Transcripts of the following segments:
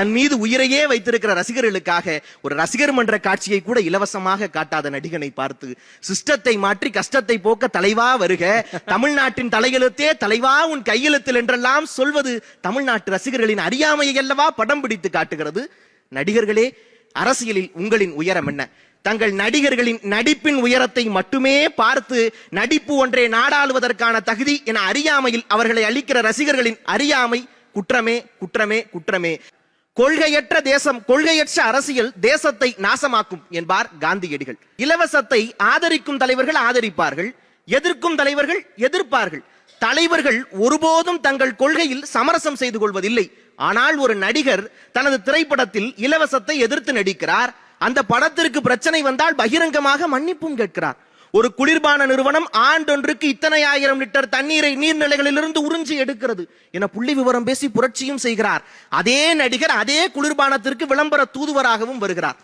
தன் மீது உயிரையே வைத்திருக்கிற ரசிகர்களுக்காக ஒரு ரசிகர் மன்ற காட்சியை கூட இலவசமாக காட்டாத நடிகனை பார்த்து சிஸ்டத்தை மாற்றி கஷ்டத்தை போக்க தலைவா வருக தமிழ்நாட்டின் தலையெழுத்தே தலைவா உன் கையெழுத்தில் என்றெல்லாம் சொல்வது தமிழ்நாட்டு ரசிகர்களின் அறியாமையை அல்லவா படம் பிடித்து காட்டுகிறது? நடிகர்களே அரசியலில் உங்களின் உயரம் என்ன? தங்கள் நடிகர்களின் நடிப்பின் உயரத்தை மட்டுமே பார்த்து நடிப்பு ஒன்றே நாடாளுவதற்கான தகுதி என அறியாமையில் அவர்களை அளிக்கிற ரசிகர்களின் அறியாமை குற்றமே குற்றமே குற்றமே. கொள்கையற்ற தேசம் கொள்கையற்ற அரசியல் தேசத்தை நாசமாக்கும் என்பார் காந்தியடிகள். இலவசத்தை ஆதரிக்கும் தலைவர்கள் ஆதரிப்பார்கள் எதிர்க்கும் தலைவர்கள் எதிர்ப்பார்கள். தலைவர்கள் ஒருபோதும் தங்கள் கொள்கையில் சமரசம் செய்து கொள்வதில்லை. ஆனால் ஒரு நடிகர் தனது திரைப்படத்தில் இலவசத்தை எதிர்த்து நடிக்கிறார். அந்த படத்திற்கு பிரச்சனை வந்தால் பகிரங்கமாக மன்னிப்பும் கேட்கிறார். ஒரு குளிர்பான நிறுவனம் ஆண்டொன்றுக்கு இத்தனை ஆயிரம் லிட்டர் தண்ணீரை நீர்நிலைகளிலிருந்து உறிஞ்சி எடுக்கிறது என புள்ளி விவரம் பேசி புரட்சியும் செய்கிறார். அதே நடிகர் அதே குளிர்பானத்திற்கு விளம்பர தூதுவராகவும் வருகிறார்.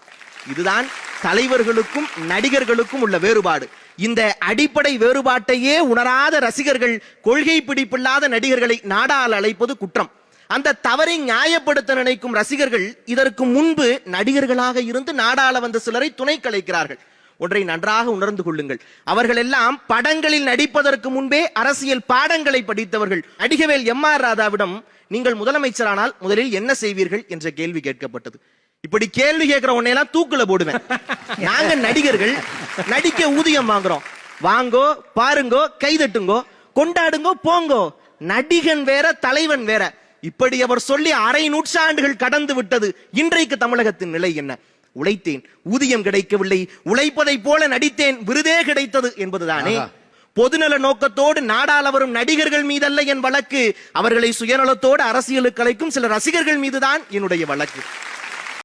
இதுதான் தலைவர்களுக்கும் நடிகர்களுக்கும் உள்ள வேறுபாடு. இந்த அடிப்படை வேறுபாட்டையே உணராத ரசிகர்கள் கொள்கை பிடிப்பில்லாத நடிகர்களை நாடால் அழைப்பது குற்றம். அந்த தவறை நியாயப்படுத்த நினைக்கும் ரசிகர்கள் இதற்கு முன்பு நடிகர்களாக இருந்து நாடாள வந்த சிலரை துணை கலைக்கிறார்கள். ஒன்றை நன்றாக உணர்ந்து கொள்ளுங்கள். அவர்கள் எல்லாம் படங்களில் நடிப்பதற்கு முன்பே அரசியல் பாடங்களை படித்தவர்கள். நடிகவேல் எம் ஆர் ராதாவிடம் நீங்கள் முதலமைச்சரானால் முதலில் என்ன செய்வீர்கள்? என்ற கேள்வி கேட்கப்பட்டது. இப்படி கேள்வி கேட்கிற உன்னையெல்லாம் தூக்குல போடுவேன். நாங்க நடிகர்கள் நடிக்க ஊதியம் வாங்குறோம். வாங்கோ பாருங்கோ கைதட்டுங்கோ கொண்டாடுங்கோ போங்கோ. நடிகன் வேற தலைவன் வேற. இப்படி அவர் சொல்லி அரை நூற்றாண்டுகள் கடந்து விட்டது. இன்றைக்கு தமிழகத்தின் நிலை என்ன? உழைத்தேன். ஊதியம் கிடைக்கவில்லை. உழைப்பதைப் போல நடித்தேன். விருதே கிடைத்தது என்பதுதானே? பொதுநல நோக்கத்தோடு நாடாள வரும் நடிகர்கள் மீதல்ல என் வழக்கு. அவர்களை சுயநலத்தோடு அரசியலுக்கு அழைக்கும் சில ரசிகர்கள் மீதுதான் என்னுடைய வழக்கு.